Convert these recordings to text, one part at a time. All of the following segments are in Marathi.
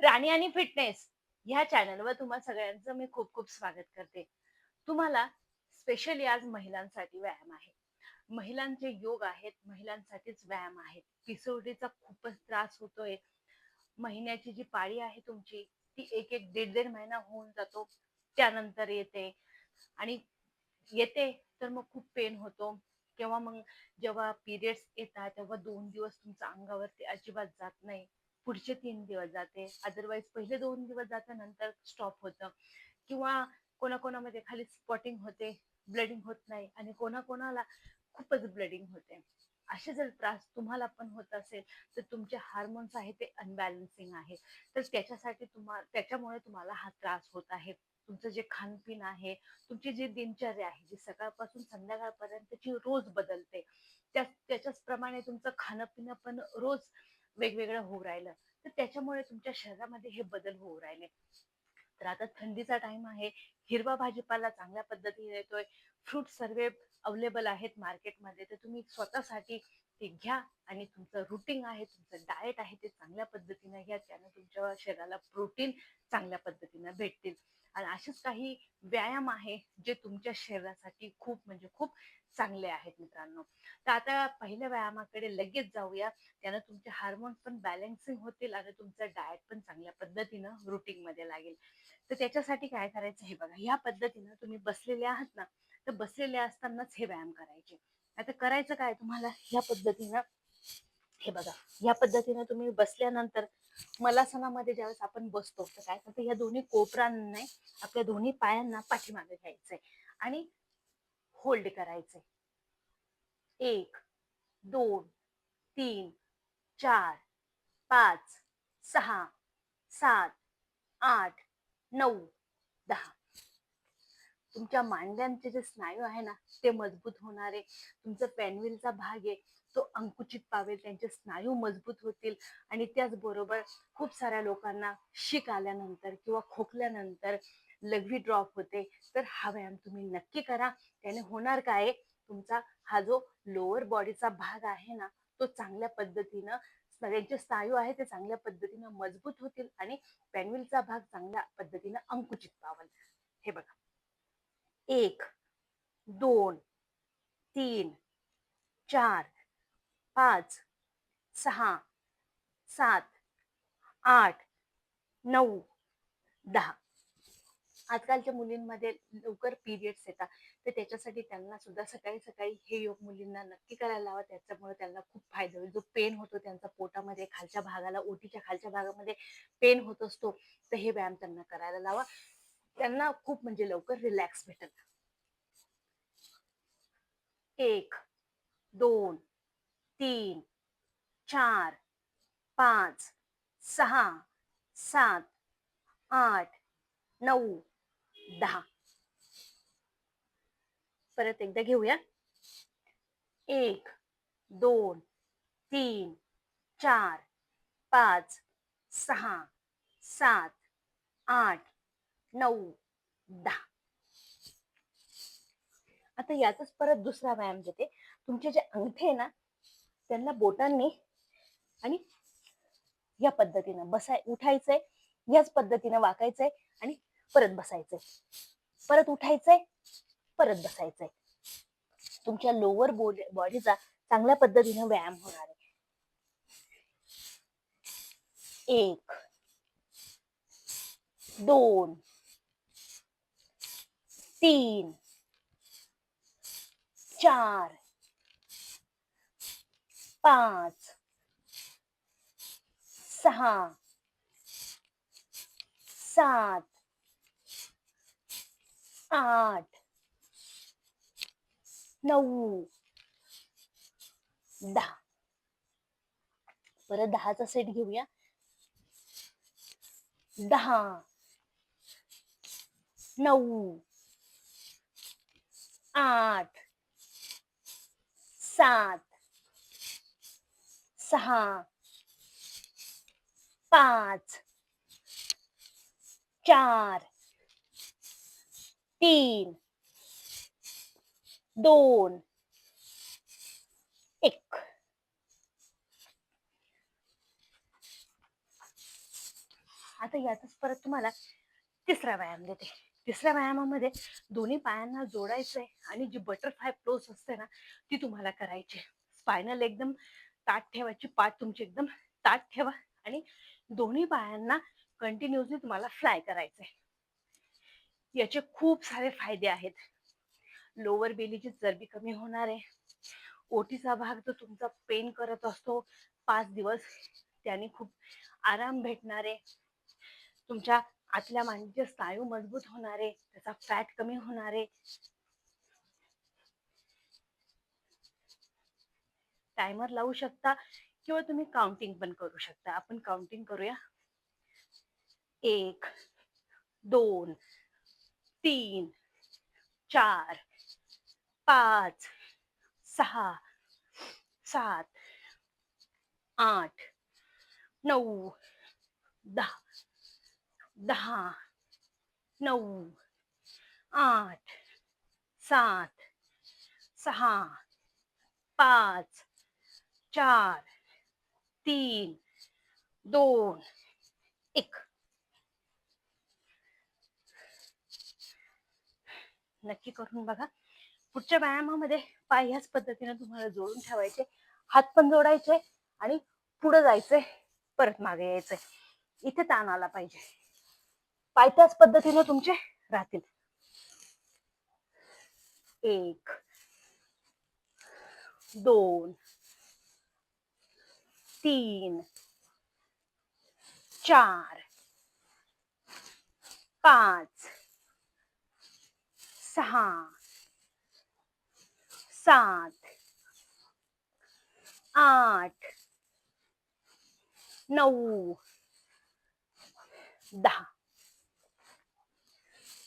राणी आणि फिटनेस ह्या चॅनलवर तुम्हा सगळ्यांचं मी खूप खूप स्वागत करते. तुम्हाला स्पेशली आज महिलांसाठी व्यायाम आहे. महिलांचे योग आहेत महिलांसाठीच व्यायाम आहेत. पिसोडीचा खूपच त्रास होतोय. महिन्याची जी पाळी आहे तुमची ती एक एक दीड दीड महिना होऊन जातो. त्यानंतर येते. आणि येते तर मग खूप पेन होतो. किंवा मग जेव्हा पिरियड्स येतात तेव्हा दोन दिवस तुमच्या अंगावरती अजिबात जात नाही. पुढचे तीन दिवस जाते. अदरवाईज पहिले दोन दिवस जातं नंतर स्टॉप होतं. किंवा कोणाकोणामध्ये खाली स्पॉटिंग होते ब्लडिंग होत नाही आणि कोणाकोणाला खूपच ब्लडिंग होते. असे जर त्रास तुम्हाला पण होत असेल तर तुमचे हार्मोन्स आहे ते अनबॅलन्सिंग आहे. तर त्याच्यासाठी तुम्हाला त्याच्यामुळे तुम्हाला हा त्रास होत आहे. तुमचं जे खानपिन आहे तुमची जी दिनचर्या आहे जी सकाळपासून संध्याकाळपर्यंतची रोज बदलते त्या त्याच्याच प्रमाणे तुमचं खाणं पिणं पण रोज वेगवेगळं होऊ राहिलं तर त्याच्यामुळे तुमच्या शरीरामध्ये हे बदल होऊ राहिले. तर आता थंडीचा टाइम आहे हिरवा भाजीपाला चांगल्या पद्धतीने येतोय फ्रूट सर्वे अवेलेबल आहेत मार्केटमध्ये तर तुम्ही स्वतःसाठी ते घ्या आणि तुमचं रुटीन आहे तुमचं डाएट आहे ते चांगल्या पद्धतीने घ्या त्यानं तुमच्या शरीराला प्रोटीन चांगल्या पद्धतीनं भेटतील. आणि असेच काही व्यायाम आहे जे तुमच्या शरीरासाठी खूप म्हणजे खूप चांगले आहेत मित्रांनो. तर आता पहिल्या व्यायामाकडे लगेच जाऊया. त्यानं तुमचे हार्मोन्स पण बॅलन्सिंग होतील आणि तुमचं डाएट पण चांगल्या पद्धतीनं रुटीन मध्ये लागेल. तर त्याच्यासाठी काय करायचं हे बघा. ह्या पद्धतीनं तुम्ही बसलेले आहात ना तर बसलेले असतानाच हे व्यायाम करायचे. आता करायचं काय तुम्हाला? ह्या पद्धतीनं हे बघा. या पद्धतीनं तुम्ही बसल्यानंतर मलासनामध्ये ज्यावेळेस आपण बसतो तर काय करतो या दोन्ही कोपरांना आपल्या दोन्ही पायांना पाठीमागे घ्यायचंय आणि होल्ड करायचंय. एक दोन तीन चार पाच सहा सात आठ नऊ तुमच्या मांड्यांचे जे स्नायू आहे ना ते मजबूत होणार. आहे तुमचं पॅनविलचा भाग आहे तो अंकुचित पावेल त्यांचे स्नायू मजबूत होतील. आणि त्याचबरोबर खूप साऱ्या लोकांना शिक आल्यानंतर किंवा खोकल्यानंतर लघवी ड्रॉप होते. तर हा व्यायाम तुम्ही नक्की करा. त्याने होणार काय तुमचा हा जो लोअर बॉडीचा भाग आहे ना तो चांगल्या पद्धतीनं त्यांचे स्नायू आहे ते चांगल्या पद्धतीनं मजबूत होतील आणि पॅनविलचा भाग चांगल्या पद्धतीनं अंकुचित पावल. हे बघा. एक दोन तीन चार पाच सहा सात आठ नऊ दहा. आजकालच्या मुलींमध्ये लवकर पिरियड्स येतात. तर त्याच्यासाठी त्यांना सुद्धा सकाळी सकाळी हे योग मुलींना नक्की करायला लावा. त्याच्यामुळे त्यांना खूप फायदा होईल. जो पेन होतो त्यांचा पोटामध्ये खालच्या भागाला ओटीच्या खालच्या भागामध्ये पेन होत असतो तर हे व्यायाम त्यांना करायला लावा. त्यांना खूप म्हणजे लवकर रिलॅक्स भेटत. एक दोन तीन चार पाच सहा सात आठ नऊ दहा. परत एकदा घेऊया. एक दोन तीन चार पाच सहा सात आठ नऊ दहा. आता याचाच परत दुसरा व्यायाम देते. तुमचे जे अंगठे आहे ना त्यांना बोटांनी आणि या पद्धतीनं बसाय उठायचंय याच पद्धतीनं वाकायचंय आणि परत बसायचंय. परत उठायचंय परत बसायचंय. तुमच्या लोअर बॉडीचा चांगल्या पद्धतीनं व्यायाम होणार आहे. एक दोन तीन चार पाच सहा सात आठ नऊ दहा. परत दहाचा सेट घेऊया. दहा नऊ आठ सात सहा पाच चार तीन दोन एक. आता यातच परत तुम्हाला तिसरा व्यायाम देते. तिसऱ्या व्यायामामध्ये दोन्ही पायांना जोडायचंय आणि जी बटरफ्लाय प्लोस असते ना ती तुम्हाला करायची. स्पायनल एकदम ताट ठेवायची पाठ तुमची एकदम ताट ठेवा आणि दोन्ही पायांना कंटिन्युअसली तुम्हाला फ्लाय करायचंय. याचे खूप सारे फायदे आहेत. लोअर बेलीची चरबी कमी होणार आहे. ओटीचा भाग जो तुमचा पेन करत असतो पाच दिवस त्याने खूप आराम भेटणार आहे. तुमच्या आतल्या मांडीचे स्नायू मजबूत होणारे त्याचा फॅट कमी होणारे. टायमर लावू शकता किंवा तुम्ही काउंटिंग पण करू शकता. आपण काउंटिंग करूया. एक दोन तीन चार पाच सहा सात आठ नऊ दहा. दहा नऊ आठ सात सहा पाच चार तीन दोन एक. नक्की करून बघा. पुढच्या व्यायामामध्ये पाय ह्याच पद्धतीने तुम्हाला जोडून ठेवायचे हात पण जोडायचे आणि पुढे जायचंय परत मागे यायचंय इथे ताण आला पाहिजे. पाय त्याच पद्धतीने तुमचे राहतील? एक दोन तीन चार पाच सहा सात आठ नऊ दहा.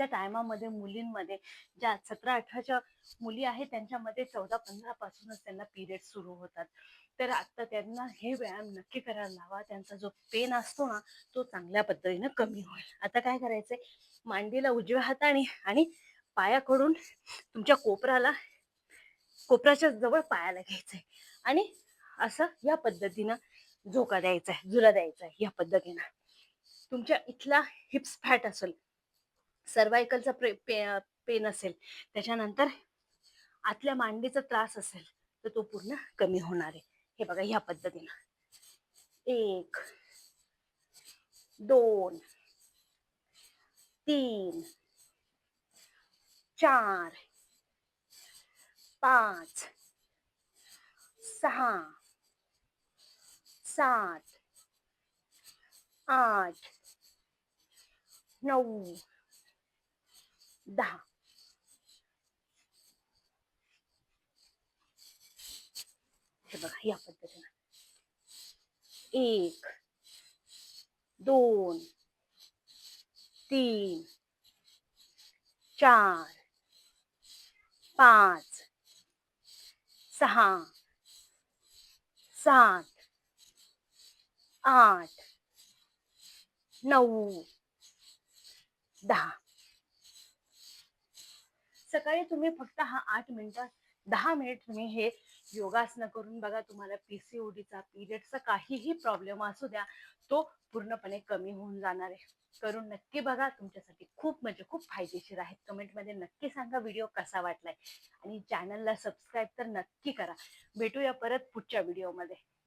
आजच्या टायमामध्ये मुलींमध्ये ज्या सतरा अठराच्या मुली आहेत त्यांच्यामध्ये चौदा पंधरा पासूनच त्यांना पिरियड सुरू होतात. तर आता त्यांना हे व्यायाम नक्की करायला लावा. त्यांचा जो पेन असतो ना तो चांगल्या पद्धतीने कमी होईल. आता काय करायचंय? मांडीला उजव्या हाताने आणि पायाकडून तुमच्या कोपराला कोपराच्या जवळ पायाला घ्यायचंय. आणि असं या पद्धतीनं झोका द्यायचा आहे जुला द्यायचा आहे या पद्धतीनं. तुमच्या इथला हिप्स फॅट असेल सर्वायकलचा पे, पेन असेल त्याच्यानंतर आतल्या मांडीचा त्रास असेल तर तो पूर्ण कमी होणार आहे. हे बघा ह्या पद्धतीनं. एक दोन तीन चार पाच सहा सात आठ नऊ दहा. बघा या पद्धतीनं. एक दोन तीन चार पाच सहा सात आठ नऊ दहा. सकाळी तुम्ही फक्त हा आठ मिनिटं दहा मिनिट तुम्ही हे योगासनं करून बघा तुम्हाला पीसीओडीचा पिरियडचा काहीही प्रॉब्लेम असू द्या तो पूर्णपणे कमी होऊन जाणार आहे. करून नक्की बघा तुमच्यासाठी खूप म्हणजे खूप फायदेशीर आहेत. कमेंटमध्ये नक्की सांगा व्हिडिओ कसा वाटलाय. आणि चॅनलला सबस्क्राईब तर नक्की करा. भेटूया परत पुढच्या व्हिडिओमध्ये